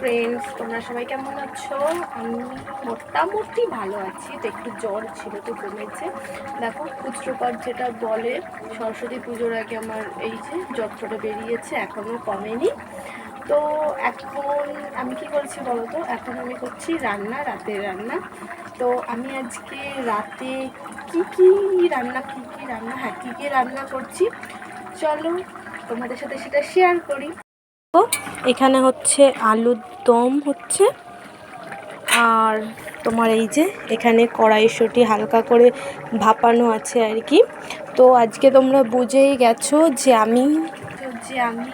Friends তোমরা সবাই কেমন আছো? আমি মোটামুটি ভালো আছি। তো একটু জ্বর ছিল, তো কমেছে। দেখো পুত্রপাঠ যেটা বলে, সরস্বতী পুজোর আগে আমার এই যে জ্বরটা বেরিয়েছে এখনও কমেনি। তো এখন আমি কি করছি বলো তো এখন আমি করছি রান্না, রাতের রান্না। তো আমি আজকে রাতে কি কি রান্না, কি কি রান্না হ্যাঁ কী কী রান্না করছি? চলো, তোমাদের সাথে সেটা শেয়ার করি। এখানে হচ্ছে আলুর দম হচ্ছে। আর তোমার এই যে এখানে কড়াইশুঁটি হালকা করে ভাপানো আছে আর কি। তো আজকে তোমরা বুঝেই গেছো যে আমি যে আমি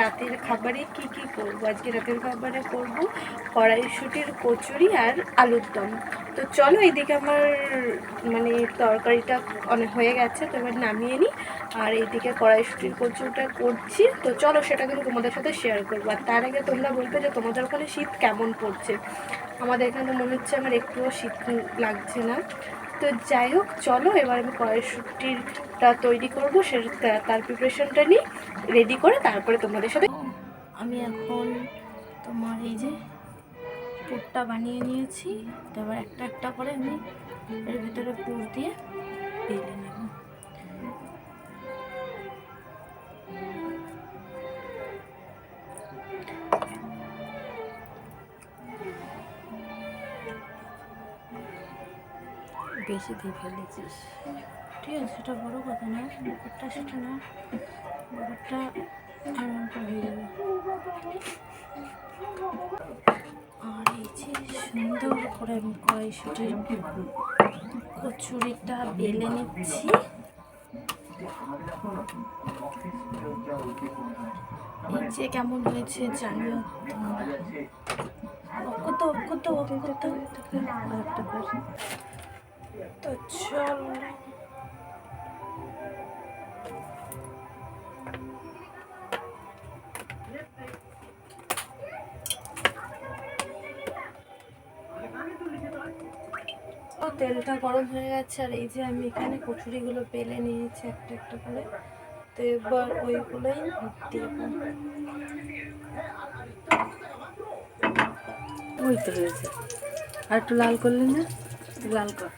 রাতের খাবারে কি কি করব? আজকে রাতের খাবারে করব কড়াইশুঁটির কচুরি আর আলুর দম। তো চলো এইদিকে আমার মানে তরকারিটা অনেক হয়ে গেছে, তো এবার নামিয়ে নিই। আর এইদিকে কড়াইশুঁটির কচুরিটা করছি। তো চলো সেটা কিন্তু তোমাদের সাথে শেয়ার করব। আর তার আগে তোমরা বলবে যে তোমাদের ওখানে শীত কেমন পড়ছে? আমাদের এখানে মনে হচ্ছে আমার একটুও শীত লাগছে না। তো যাই হোক, চলো এবার আমি কড়াইশুঁটিটা তৈরি করব সে তার প্রিপারেশনটা নিই রেডি করে তারপরে তোমাদের সাথে আমি এখন তোমার এই যে পুরটা বানিয়ে নিয়েছি, এবার একটা একটা করে আমি এর ভিতরে পুর দিয়ে বেলে নেব। বেশি দিয়ে ফেলেছিস। ঠিক আছে, সেটা বড় কথা না ব্যাপারটা সেটা না ব্যাপারটা আরামটা হয়ে যাবে। আর এই যে সুন্দর করে আমি কড়াইশুটির কচুরিটা বেলে নিচ্ছি। এই যে কেমন হয়েছে জানিও অক্ষত অক্ষত অক্ষত করে তো চল। তেলটা গরম হয়ে গেছে, আর এই যে আমি এখানে কচুরিগুলো পেলে নিয়েছি একটা একটা করে। তো এবার ওইগুলোই দেব ওই তো রয়েছে। আর একটু লাল করলি না? লাল কর।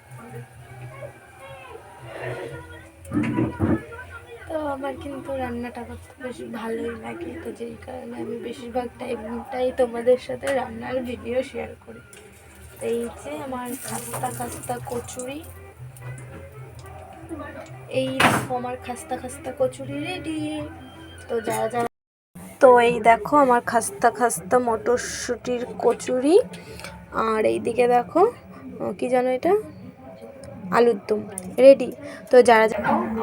তো আমার কিন্তু রান্নাটা করতে বেশ ভালোই লাগে, তো যেই কারণে আমি বেশিরভাগ টাইমটাই তোমাদের সাথে রান্নার ভিডিও শেয়ার করি। তো এই যে আমার খাস্তা খাস্তা কচুরি। এই আমার খাস্তা খাস্তা কচুরি রেডি তো যারা যারা তো এই দেখো আমার খাস্তা খাস্তা মটরশুঁটির কচুরি। আর এইদিকে দেখো কি জানো এটা? আলুর দম। রেডি তো যারা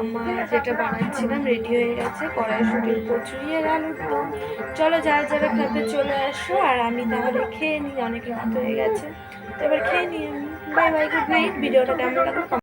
আমার যেটা বানাচ্ছিলাম রেডি হয়ে গেছে কড়াইশুটির কচুরি আর আলুর দম। চলো যারা যারা খাবে চলে আসো, আর আমি তাহলে খেয়ে নিই অনেক রাত হয়ে গেছে। তো এবার খেয়ে নিই বাই বাই গুড নাইট ভিডিওটা কেমন লাগল?